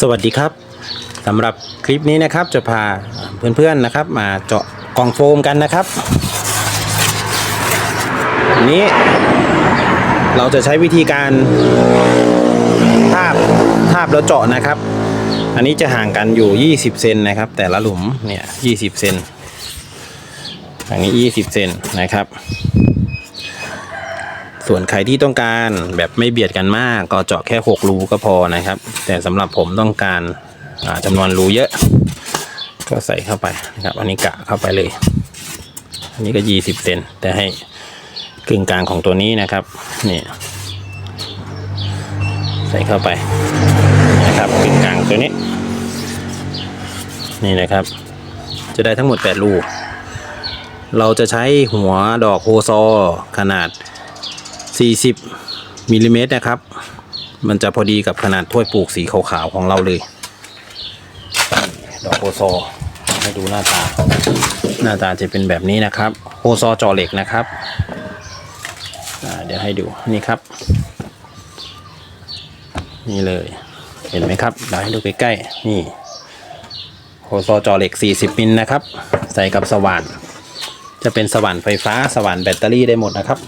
สวัสดีครับสำหรับคลิปนี้นะครับจะพาเพื่อนๆนะครับ มาเจาะกล่องโฟมกันนะครับอันนี้เราจะใช้วิธีการทาบทาบแล้วเจาะนะครับ อันนี้จะห่างกันอยู่ 20 เซนนะครับ แต่ละหลุมเนี่ย20 เซนอันนี้ 20 เซนนะครับ ส่วนใครที่ต้องการแบบไม่เบียดกันมากก็เจาะแค่ 6 รูก็พอนะครับ แต่สำหรับผมต้องการจำนวนรูเยอะ ก็ใส่เข้าไปนะครับ อันนี้กะเข้าไปเลย อันนี้ก็ 20เซนแต่ให้กึ่งกลางของตัวนี้นะครับนี่ใส่เข้าไปนะครับกึ่งกลางตัวนี้ นี่นะครับ จะได้ทั้งหมด 8 รูเราจะใช้หัวดอกโฮซอขนาด 40มิลลิเมตรนะครับ มันจะพอดีกับขนาดถ้วยปลูกสีขาวๆของเราเลย ดอกโฮซอให้ดูหน้าตา หน้าตาจะเป็นแบบนี้นะครับโฮซอจอเหล็กนะครับเดี๋ยวให้ดูนี่ครับ นี่เลยเห็นไหมครับเดี๋ยวให้ดูใกล้ๆนี่โฮซอจอเหล็ก 40มิลนะครับ ใส่กับสว่าน จะเป็นสว่านไฟฟ้าสว่านแบตเตอรี่ได้หมดนะครับ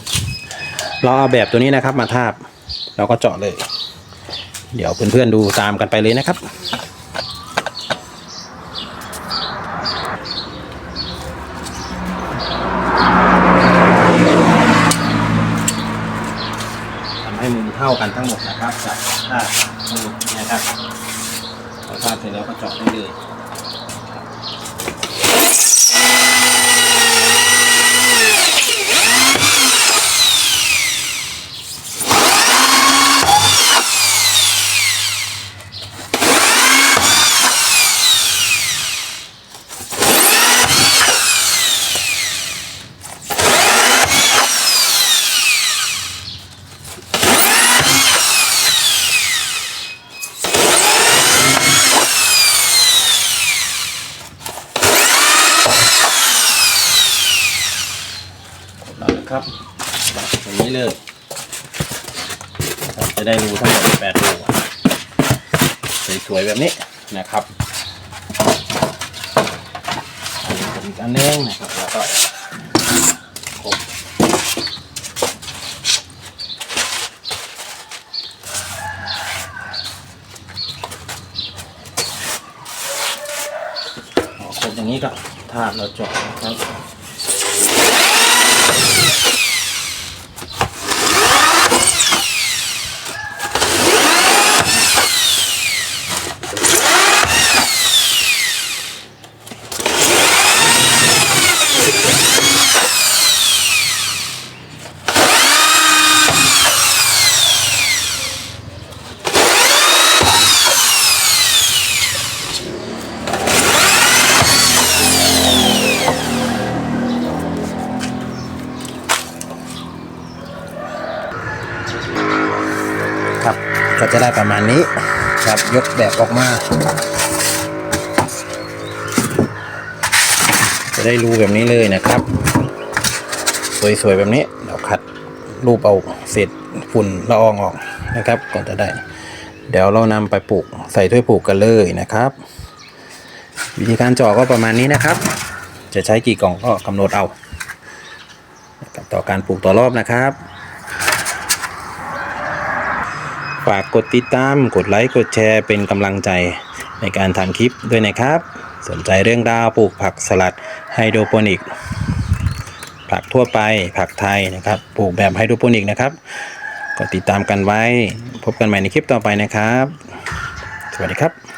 เราเอาแบบตัวนี้นะครับมาทาบ เราก็เจาะเลย เดี๋ยวเพื่อนๆดูตามกันไปเลยนะครับ ทำให้มุมเท่ากันทั้งหมดนะครับจากทาบมือนะครับพอทาบเสร็จแล้วก็เจาะได้เลย ครับแบบนี้เลยจะได้รูทั้งหมดแปดรูสวยๆแบบนี้นะครับอันนี้เป็นอีกอันนึงนะครับแล้วก็ครบอครบอย่างนี้ก็ทาบแล้วเจาะนะครับ ก็จะได้ประมาณนี้ครับยกแบบออกมา จะได้รูแบบนี้เลยนะครับ สวยๆแบบนี้เราคัดรูปเอาเศษฝุ่นละอองออกนะครับก่อนจะได้ เดี๋ยวเรานำไปปลูกใส่ถ้วยปลูกกันเลยนะครับ วิธีการเจาะก็ประมาณนี้นะครับ จะใช้กี่กล่องก็กำหนดเอาต่อการปลูกต่อรอบนะครับ ฝากกดติดตาม กดไลค์กดแชร์เป็นกำลังใจในการทำคลิปด้วยนะครับ สนใจเรื่องราวปลูกผักสลัดไฮโดรโปนิก ผักทั่วไปผักไทยนะครับปลูกแบบไฮโดรโปนิกนะครับก็ติดตามกันไว้ พบกันใหม่ในคลิปต่อไปนะครับ สวัสดีครับ